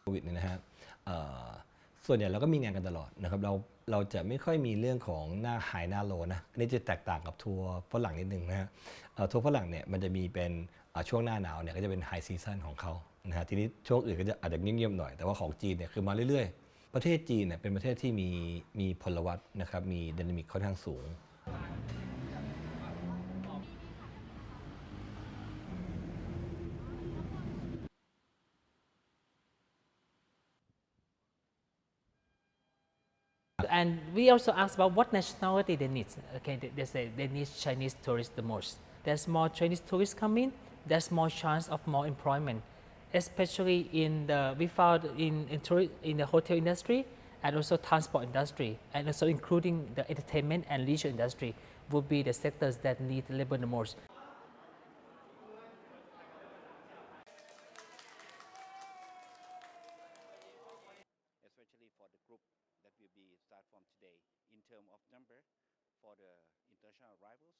โควิดเนี่ยนะฮะส่วนใหญ่เราก็มีงานกันตลอดนะครับเราเราจะไม่ค่อยมีเรื่องของหน้าไฮหน้าโลนะอันนี้จะแตกต่างกับทัวร์ฝรั่งนิดนึงนะฮะทัวร์ฝรั่งเนี่ยมันจะมีเป็นช่วงหน้าหนาวเนี่ยก็จะเป็นไฮซีซันของเขานะฮะทีนี้ช่วงอื่นก็จะอาจจะเงียบๆหน่อยแต่ว่าของจีนเนี่ยคือมาเรื่อยๆ ประเทศจีนเนี่ยเป็นประเทศที่มีมีพลวัตนะครับมีดินามิกค่อนข้างสูง And we also ask about what nationality they need. Okay, they, they say they need Chinese tourists the most. There's more Chinese tourists coming. There's more chance of more employment, especially in the we found in in, in the hotel industry and also transport industry, and also including the entertainment and leisure industry would be the sectors that need labor the most. especially for the group that will be start from today in term of number for the international arrivals